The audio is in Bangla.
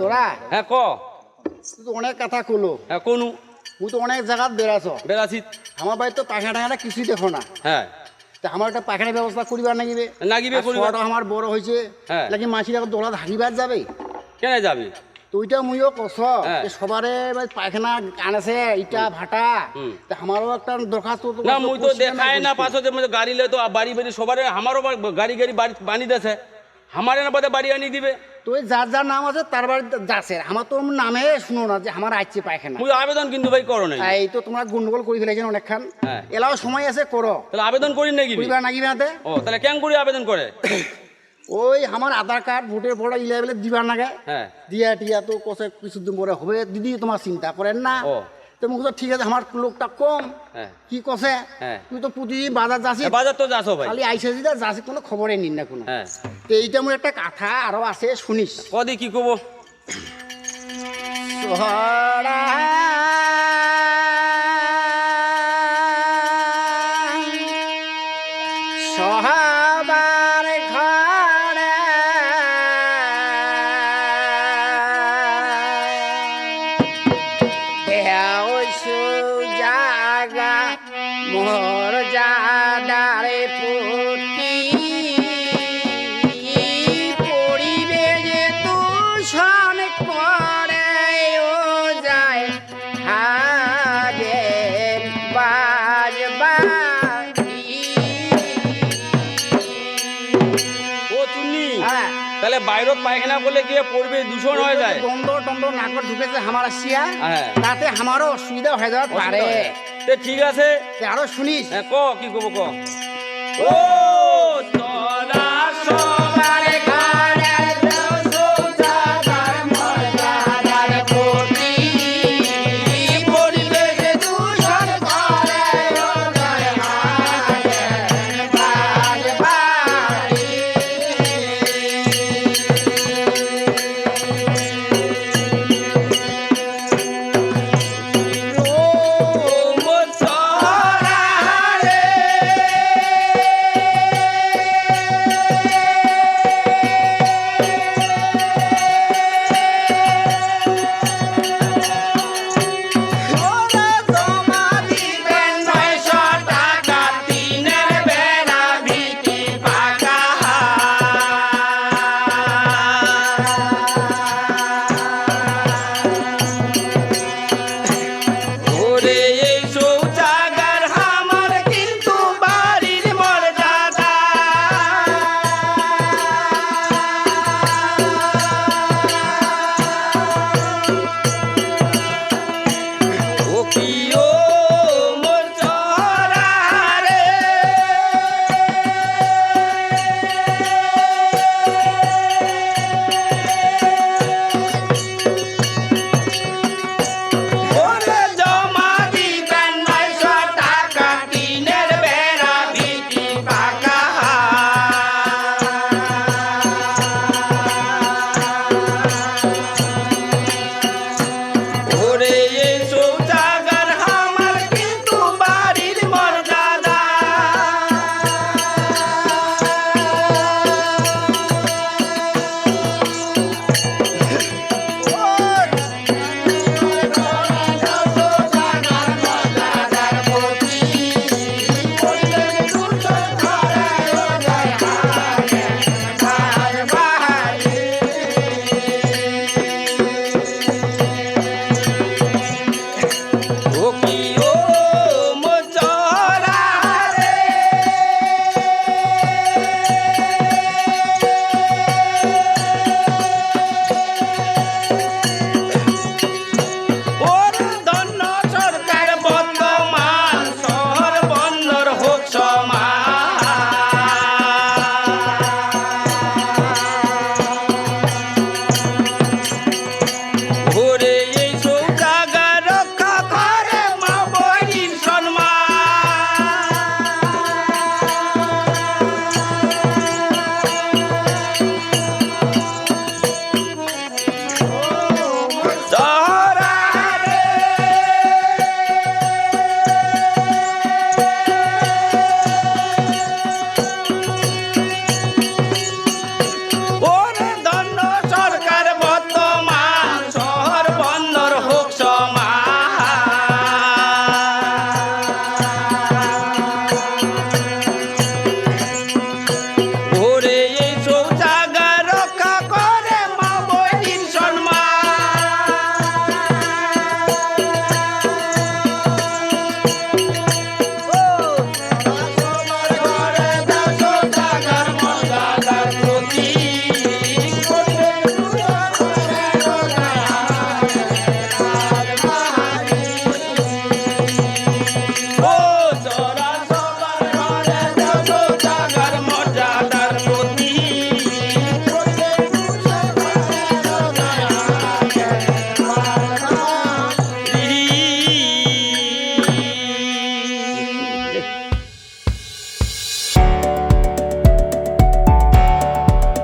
তোরা হ্যাঁ ক? তুই তো অনেক কথা কলো। হ্যাঁ কোনু? তুই তো অনেক জায়গাত বেড়াছ বেড়াছি আমার বাড়িতে তো পায়খানা টাখানা কিছুই দেখো না। হ্যাঁ। তা আমার একটা পায়খানার ব্যবস্থা করিবার নাগিবে। নাগিবে করিবার। আমার বড় হয়েছে হ্যাঁ। নাকি মাসির এখন দোলা হারিবার যাবে? কেন যাবি? তো ওইটা মুইও হ্যাঁ। যে সবারে পায়খানা আনেছে ইটা ভাটা। তা আমারও একটা দরখাস্ত না মুই তো দেখায় না মধ্যে গাড়ি লে তো বাড়ি বাড়ি সবার আমারও গাড়ি গাড়ি বাড়ি বানি দেছে। আমারে না বাদে বাড়ি আনি দিবে। তো ওই যার যার নাম আছে তার বাড়িতে যাচ্ছে। আমার তো নামে শুনো না যে আমার আসছে পায়খানা। মুই আবেদন কিন্তু ভাই করো নাই। এই তো তোমরা গন্ডগোল করে ফেলেছেন অনেকখান হ্যাঁ। এলাও সময় আছে করো। তাহলে আবেদন করি নাকি? করিবার নাকি হাতে ও তাহলে কেন করি আবেদন করে? ওই আমার আধার কার্ড ভোটের পড়া ইলেভেলে দিবার নাগে। হ্যাঁ। দিয়া টিয়া তো কষে কিছুদিন পরে হবে। দিদি তোমার চিন্তা করেন না। তো মুখ ঠিক আছে আমার লোকটা কম। হ্যাঁ। কি কষে হ্যাঁ। তুই তো প্রতিদিন বাজার যাচ্ছিস এ, বাজার তো যাসো ভাই। খালি আইসে দিদা যাচ্ছি কোনো খবরে নিন না কোনো। হ্যাঁ। তো এইটা মোর একটা কথা আরও আছে শুনিস। কদি কি কব? সোহরা সহাবার মোর জাদারে পুতি পড়িবে যে তুষণ করে ও যায় হাগে বাজ ও তাহলে বাইরত পায়খানা করলে গিয়ে পড়বে দূষণ হয়ে যায়। গন্ধ টন্দ নাকট ঢুকেছে আমার আসিয়া হ্যাঁ। তাতে আমারও অসুবিধা হয়ে যাওয়ার পারে। ঠিক আছে। আরও শুনিস। হ্যাঁ ক কি কব ক? ও! Yo